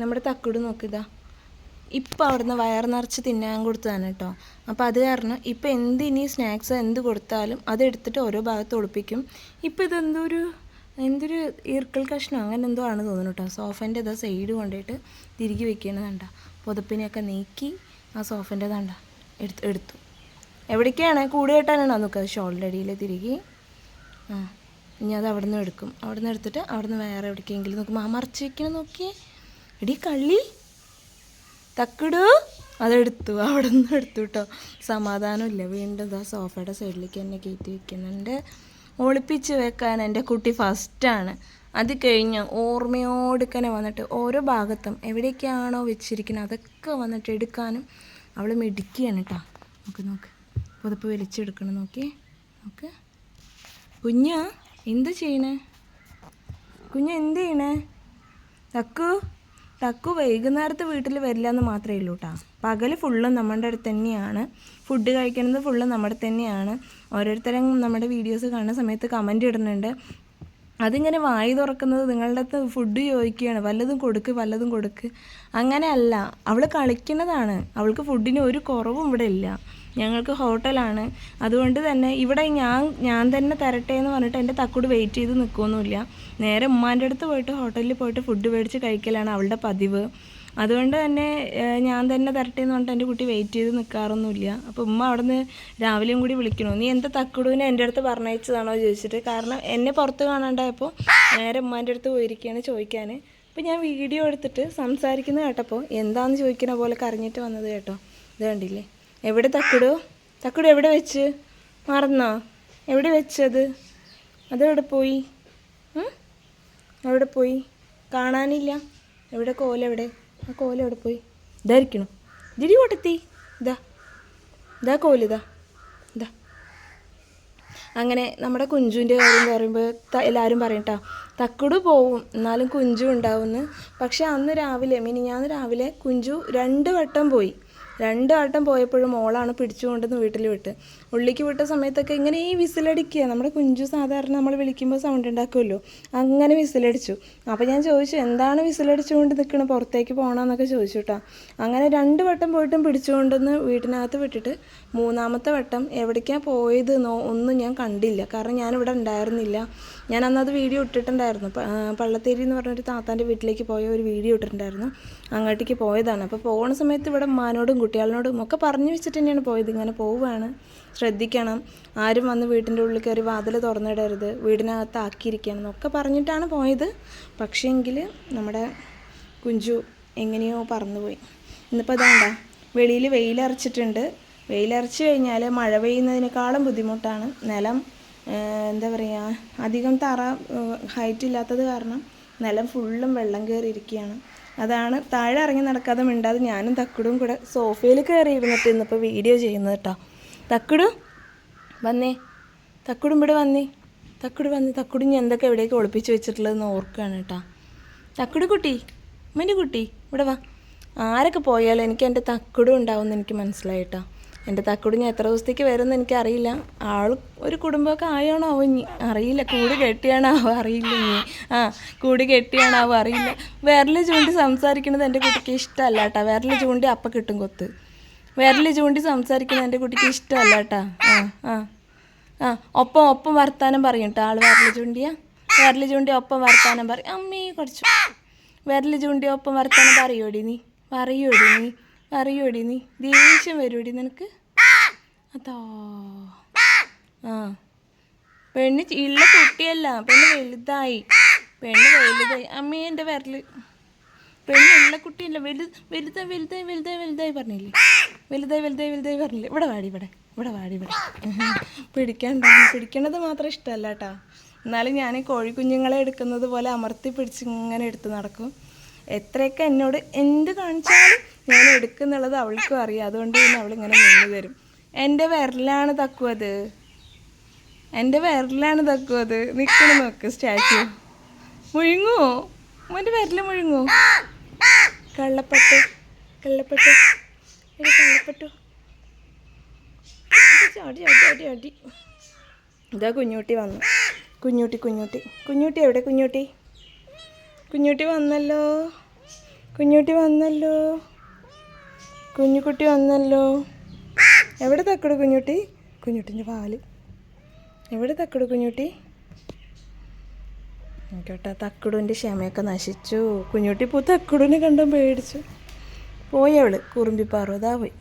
നമ്മുടെ തക്കുട് നോക്കിതാ ഇപ്പം അവിടുന്ന് വയർ നിറച്ച് തിന്നാൻ കൊടുത്തതാണ് കേട്ടോ. അപ്പോൾ അത് കാരണം ഇപ്പം എന്ത് ഇനി സ്നാക്സ് എന്ത് കൊടുത്താലും അതെടുത്തിട്ട് ഓരോ ഭാഗത്ത് ഒളിപ്പിക്കും. ഇപ്പം ഇതെന്തോ ഒരു എന്തൊരു ഈർക്കൽ കഷ്ണം അങ്ങനെ എന്തോ ആണ് തോന്നുന്നു കേട്ടോ. സോഫേന്റെ ഇതാ സൈഡ് കൊണ്ടുപോയിട്ട് തിരികെ വെക്കണതണ്ട പുതപ്പിനെയൊക്കെ നീക്കി ആ സോഫേന്റെ തണ്ട എടുത്ത് എടുത്തു. എവിടേക്കാണ്? കൂടെ കെട്ടാനാണോ നോക്കുക ഷോളിന്റെ അടിയിൽ തിരികെ. ആ ഇനി അത് അവിടെ നിന്ന് എടുക്കും. അവിടെ നിന്ന് എടുത്തിട്ട് അവിടെ നിന്ന് വേറെ എവിടേക്കെങ്കിലും നോക്കും. ആ മറച്ച് വെക്കണം നോക്കിയേ. എടി കള്ളി. തക്കിടു. അതെടുത്തു. അവിടെ നിന്ന് എടുത്തു കേട്ടോ സമാധാനമില്ല. വീണ്ടും ഇതാ സോഫയുടെ സൈഡിലേക്ക് തന്നെ കയറ്റി വെക്കുന്നുണ്ട്. ഒളിപ്പിച്ച് വെക്കാൻ എന്റെ കുട്ടി ഫസ്റ്റാണ് അത് കഴിഞ്ഞ് ഓർമ്മയോടുക്കനെ വന്നിട്ട് ഓരോ ഭാഗത്തും എവിടേക്കാണോ വെച്ചിരിക്കുന്നത് അതൊക്കെ വന്നിട്ട് എടുക്കാനും അവൾ മിടിക്കുകയാണ് കേട്ടോ നോക്ക് നോക്ക്. പുതപ്പ് വലിച്ചെടുക്കണം നോക്കി. നോക്ക്. കുഞ്ഞ എന്ത് ചെയ്യണേ? കുഞ്ഞ എന്ത് ചെയ്യണേ? തക്കു. തക്കു വൈകുന്നേരത്ത് വീട്ടിൽ വരില്ല എന്ന് മാത്രമേ ഉള്ളൂ കേട്ടോ പകൽ ഫുള്ളും നമ്മുടെ അടുത്ത് തന്നെയാണ്. ഫുഡ് കഴിക്കുന്നത് ഫുള്ളും നമ്മുടെ തന്നെയാണ്. ഓരോരുത്തരും നമ്മുടെ വീഡിയോസ് കാണുന്ന സമയത്ത് കമന്റ് ഇടുന്നുണ്ട്. അതിങ്ങനെ വായി തുറക്കുന്നത് നിങ്ങളുടെ അടുത്ത് ഫുഡ് ചോദിക്കുകയാണ്. വല്ലതും കൊടുക്ക് വല്ലതും കൊടുക്ക്. അങ്ങനെയല്ല. അവൾ കളിക്കുന്നതാണ്. അവൾക്ക് ഫുഡിന് ഒരു കുറവും ഇവിടെ ഇല്ല. ഞങ്ങൾക്ക് ഹോട്ടലാണ്. അതുകൊണ്ട് തന്നെ ഇവിടെ ഞാൻ ഞാൻ തന്നെ തരട്ടെ എന്ന് പറഞ്ഞിട്ട് എന്റെ തക്കൂട് വെയിറ്റ് ചെയ്ത് നിൽക്കുകയൊന്നുമില്ല നേരെ ഉമ്മാന്റെ അടുത്ത് പോയിട്ട് ഹോട്ടലിൽ പോയിട്ട് ഫുഡ് മേടിച്ച് കഴിക്കലാണ് അവളുടെ പതിവ്. അതുകൊണ്ട് തന്നെ ഞാൻ തന്നെ തരട്ടെ എന്ന് പറഞ്ഞിട്ട് എന്റെ കുട്ടി വെയിറ്റ് ചെയ്ത് നിൽക്കാറൊന്നുമില്ല അപ്പോൾ ഉമ്മ അവിടെ നിന്ന് രാവിലെയും കൂടി വിളിക്കണോ. നീ എന്താ തക്കുടുവിനെ എന്റെ അടുത്ത് പറഞ്ഞയച്ചതാണോ? ചോദിച്ചിട്ട്. കാരണം എന്നെ പുറത്ത് കാണാണ്ടായപ്പോൾ നേരെ ഉമ്മാന്റെ അടുത്ത് പോയിരിക്കുകയാണ് ചോദിക്കാൻ അപ്പോൾ ഞാൻ വീഡിയോ എടുത്തിട്ട് സംസാരിക്കുന്നത് കേട്ടപ്പോൾ എന്താണെന്ന് ചോദിക്കുന്ന പോലെ കരഞ്ഞിട്ട് വന്നത് കേട്ടോ. ഇത് കണ്ടില്ലേ? എവിടെ തക്കുടു? തക്കുടു എവിടെ വെച്ച്? മറന്നോ? എവിടെ വെച്ചത്? അതെവിടെ പോയി? എവിടെ പോയി? കാണാനില്ല. എവിടെ കോല എവിടെ? ആ കോല എവിടെ പോയി? ഇതായിരിക്കണം. ദിടി കൊട്ടെത്തി. ഇതാ. ഇതാ കോലിതാ ഇതാ. അങ്ങനെ നമ്മുടെ കുഞ്ചുവിന്റെ കാര്യം പറയുമ്പോൾ എല്ലാവരും പറയും കേട്ടോ തക്കുട് പോവും എന്നാലും കുഞ്ചു ഉണ്ടാവുമെന്ന് പക്ഷെ അന്ന് രാവിലെ മിനിഞ്ഞാന്ന് രാവിലെ കുഞ്ചു രണ്ട് വട്ടം പോയി. രണ്ട് വട്ടം പോയപ്പോഴും മോളാണ് പിടിച്ചുകൊണ്ടെന്ന് വീട്ടിൽ വിട്ട്. ഉള്ളിക്ക് വിട്ട സമയത്തൊക്കെ ഇങ്ങനെ ഈ വിസിലടിക്കുക. നമ്മുടെ കുഞ്ചു സാധാരണ നമ്മൾ വിളിക്കുമ്പോൾ സൗണ്ട് ഉണ്ടാക്കുമല്ലോ. അങ്ങനെ വിസിലടിച്ചു. അപ്പോൾ ഞാൻ ചോദിച്ചു എന്താണ് വിസിലടിച്ചുകൊണ്ട് നിൽക്കണം? പുറത്തേക്ക് പോകണമെന്നൊക്കെ ചോദിച്ചു കേട്ടോ. അങ്ങനെ രണ്ട് വട്ടം പോയിട്ടും പിടിച്ചുകൊണ്ടെന്ന് വീട്ടിനകത്ത് വിട്ടിട്ട് മൂന്നാമത്തെ വട്ടം എവിടേക്കാണ് പോയത് എന്നോ ഒന്നും ഞാൻ കണ്ടില്ല. കാരണം ഞാനിവിടെ ഉണ്ടായിരുന്നില്ല. ഞാൻ അന്നത് വീഡിയോ ഇട്ടിട്ടുണ്ടായിരുന്നു. പള്ളത്തേരി എന്ന് പറഞ്ഞൊരു താത്താന്റെ വീട്ടിലേക്ക് പോയ ഒരു വീഡിയോ ഇട്ടിട്ടുണ്ടായിരുന്നു. അങ്ങോട്ടേക്ക് പോയതാണ്. അപ്പോൾ പോകുന്ന സമയത്ത് ഇവിടെ ഉമ്മാനോടും കുട്ടികളോടും ഒക്കെ പറഞ്ഞു വെച്ചിട്ട് തന്നെയാണ് പോയത്. ഇങ്ങനെ പോവുകയാണ്. ശ്രദ്ധിക്കണം. ആരും വന്ന് വീട്ടിന്റെ ഉള്ളിൽ കയറി വാതിൽ തുറന്നിടരുത്. വീടിനകത്ത് ആക്കിയിരിക്കണം എന്നൊക്കെ പറഞ്ഞിട്ടാണ് പോയത്. പക്ഷേങ്കിൽ നമ്മുടെ കുഞ്ചു എങ്ങനെയോ പറന്നുപോയി. ഇന്നിപ്പോൾ അതാണ്ട വെളിയിൽ വെയിലറച്ചിട്ടുണ്ട് വെയിലറച്ച് കഴിഞ്ഞാൽ മഴ പെയ്യുന്നതിനേക്കാളും ബുദ്ധിമുട്ടാണ്. നിലം എന്താ പറയുക അധികം തറ ഹൈറ്റ് ഇല്ലാത്തത് കാരണം നിലം ഫുള്ളും വെള്ളം കയറിയിരിക്കുകയാണ്. അതാണ്. താഴെ ഇറങ്ങി നടക്കാതെ മിണ്ടാതെ ഞാനും തക്കുടും കൂടെ സോഫയിൽ കയറി ഇരുന്നിട്ട് ഇന്നിപ്പോൾ വീഡിയോ ചെയ്യുന്നത് കേട്ടോ. തക്കുടു വന്നേ. തക്കുടും ഇവിടെ വന്നേ. തക്കുട് വന്ന്. തക്കുടും ഞാൻ എന്തൊക്കെ എവിടെയൊക്കെ ഒളിപ്പിച്ച് വെച്ചിട്ടുള്ളതെന്ന് ഓർക്കുകയാണ് കേട്ടോ. തക്കുട് കുട്ടി ഉമ്മന്റെ കുട്ടി ഇവിടെ വാ. ആരൊക്കെ പോയാലും എനിക്ക് എന്റെ തക്കുടും ഉണ്ടാവുമെന്ന് എനിക്ക് മനസ്സിലായിട്ടാ എന്റെ തക്കുടി ഞാൻ എത്ര ദിവസത്തേക്ക് വരുമെന്ന് എനിക്കറിയില്ല. ആൾ ഒരു കുടുംബമൊക്കെ ആയോണാവോ ഇനി? അറിയില്ല. കൂട് കെട്ടിയാണാവോ? അറിയില്ല ഇനി. ആ കൂട് കെട്ടിയാണാവോ? അറിയില്ല. വിരൽ ചൂണ്ടി സംസാരിക്കുന്നത് എന്റെ കുട്ടിക്ക് ഇഷ്ടമല്ല കേട്ടോ വിരൽ ചൂണ്ടി അപ്പം കിട്ടും കൊത്ത്. വിരൽ ചൂണ്ടി സംസാരിക്കുന്നത് എന്റെ കുട്ടിക്ക് ഇഷ്ടമല്ല കേട്ടാ ആ ആ ആ. ഒപ്പം ഒപ്പം വർത്താനം പറയും കേട്ടോ ആൾ വിരൽ ചൂണ്ടിയാ? വിരൽ ചൂണ്ടി ഒപ്പം വർത്താനം പറയും. അമ്മേ കുറച്ചു വിരൽ ചൂണ്ടി ഒപ്പം വർത്താനം പറയോടി നീ? പറയോടി നീ? പറയോടി നീ? ദേഷ്യം വരൂടി നിനക്ക്? അതോ. ആ. പെണ്ണ് ഇള്ള കുട്ടിയല്ല. പെണ്ണ് വലുതായി. പെണ്ണ് വലുതായി. അമ്മേ എന്റെ വിരൽ. പെണ്ണ് ഉള്ള കുട്ടിയല്ല. വലു വലുതായി വലുതായി വലുതായി വലുതായി പറഞ്ഞില്ലേ? വലുതായി വലുതായി വലുതായി പറഞ്ഞില്ലേ? ഇവിടെ വാടി ഇവിടെ. ഇവിടെ വാടി ഇവിടെ. പിടിക്കണ്ട പിടിക്കണത് മാത്രം ഇഷ്ടമല്ല കേട്ടോ. എന്നാലും ഞാൻ കോഴിക്കുഞ്ഞുങ്ങളെ എടുക്കുന്നത് പോലെ അമർത്തി പിടിച്ച് ഇങ്ങനെ എടുത്ത് നടക്കും. എത്രയൊക്കെ എന്നോട് എന്ത് കാണിച്ചാലും ഞാൻ എടുക്കുന്നുള്ളത് അവൾക്കും അറിയാം. അതുകൊണ്ട് പിന്നെ അവളിങ്ങനെ നിന്ന് തരും. എന്റെ വിരലാണ് തക്കുവത് എന്റെ വിരലാണ് തക്കുവത് നിൽക്കണം നോക്ക് സ്റ്റാച്ചു. മുഴുങ്ങോ മോന്റെ വിരൽ മുഴുങ്ങോ കള്ളപ്പെട്ടു കള്ളപ്പെട്ടു. കള്ളപ്പട്ടു. ചാടി ചാടി ചാടി ചാടി. ഇതാ കുഞ്ഞൂട്ടി വന്നു. കുഞ്ഞൂട്ടി കുഞ്ഞൂട്ടി. കുഞ്ഞൂട്ടി എവിടെ കുഞ്ഞൂട്ടി? കുഞ്ഞൂട്ടി വന്നല്ലോ. കുഞ്ഞൂട്ടി വന്നല്ലോ. കുഞ്ഞുകുട്ടി വന്നല്ലോ. എവിടെ തക്കടു കുഞ്ഞുട്ടി? കുഞ്ഞുട്ടിന്റെ പാൽ എവിടെ തക്കടു കുഞ്ഞുട്ടി? നോക്കട്ടെ തക്കടുവിന്റെ ക്ഷമയൊക്കെ നശിച്ചു. കുഞ്ഞുട്ടി പോ തക്കടുവിനെ കണ്ടും പേടിച്ചു. പോയി അവൾ കുറുമ്പി പാറു അതാ പോയി.